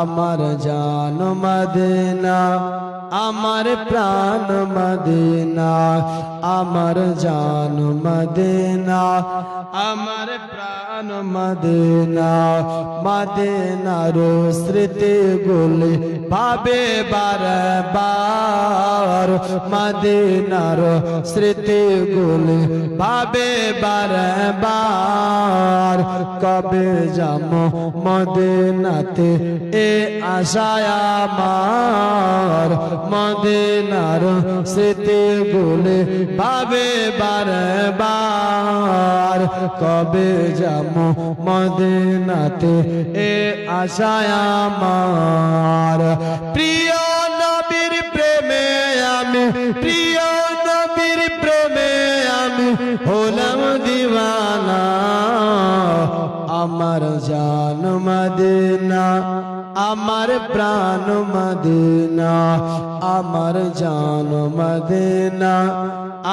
আমার জান মদিনা, আমার প্রাণ মদিনা, আমার জান মদিনা, আমার প্রাণ মদিনা, মদিনার স্মৃতি গুলি ভাবে বারবার, মদিনার স্মৃতি গুলি ভাবে বারবার। কবে যাম মদিনাতে? এ আশায় আমার মদিনার স্মৃতি বলে ভাবে বারবার। কবে যাম মদিনাতে? এ আশায় আমার প্রিয় নবীর প্রেমে আমি, প্রিয় নবীর প্রেমে আমি হলাম দিওয়ানা। আমার জান মদিনা আমার প্রাণ মদিনা আমার জান মদিনা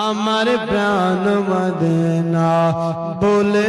আমার প্রাণ মদিনা বলে